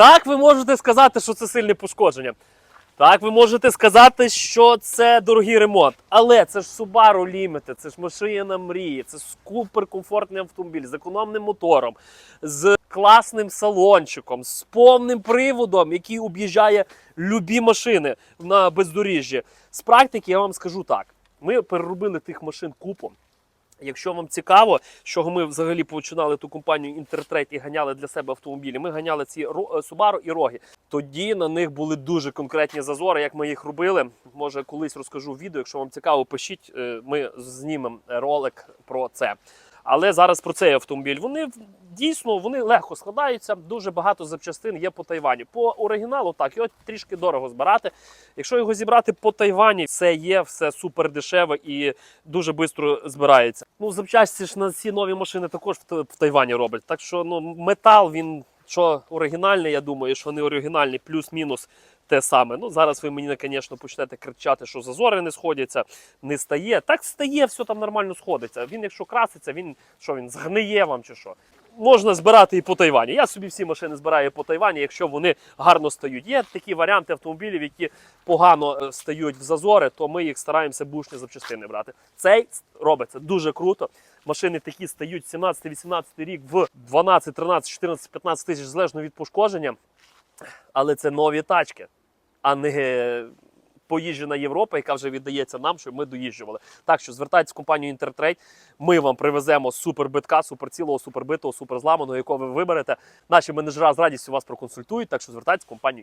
Так, ви можете сказати, що це сильне пошкодження. Так, ви можете сказати, що це дорогий ремонт. Але це ж Subaru Limited, це ж машина мрії, це суперкомфортний автомобіль з економним мотором, з класним салончиком, з повним приводом, який об'їжджає любі машини на бездоріжжі. З практики я вам скажу так: ми переробили тих машин купу. Якщо вам цікаво, що ми взагалі починали ту компанію Інтертрейд і ганяли для себе автомобілі, ми ганяли ці е, Subaru і Роги. Тоді на них були дуже конкретні зазори, як ми їх робили. Може, колись розкажу відео. Якщо вам цікаво, пишіть. е, Ми знімемо ролик про це. Але зараз про цей автомобіль. Вони дійсно вони легко складаються. Дуже багато запчастин є по Тайвані. По оригіналу так його трішки дорого збирати. Якщо його зібрати по Тайвані, все є, все супер дешеве і дуже швидко збирається. Ну, запчасті ж на ці нові машини також в, Тайвані роблять. Так що ну, метал він що оригінальний, я думаю, що не оригінальний, плюс-мінус те саме. Ну, зараз ви мені, звісно, почнете кричати, що зазори не сходяться, не стає. Так стає, все там нормально сходиться. Він, якщо краситься, він що він згниє вам чи що. Можна збирати і по Тайвані. Я собі всі машини збираю по Тайвані, якщо вони гарно стають. Є такі варіанти автомобілів, які погано е, стають в зазори, то ми їх стараємося бушні запчастини брати. Цей робиться дуже круто. Машини такі стають 17-18 рік в 12, 13, 14, 15 тисяч залежно від пошкодження. Але це нові тачки, а не поїжджена Європа, яка вже віддається нам, щоб ми доїжджували. Так що звертайтесь в компанію Інтертрейд. Ми вам привеземо супербитка, суперцілого, супербитого, суперзламаного, якого ви виберете. Наші менеджера з радістю вас проконсультують. Так що звертайтесь в компанію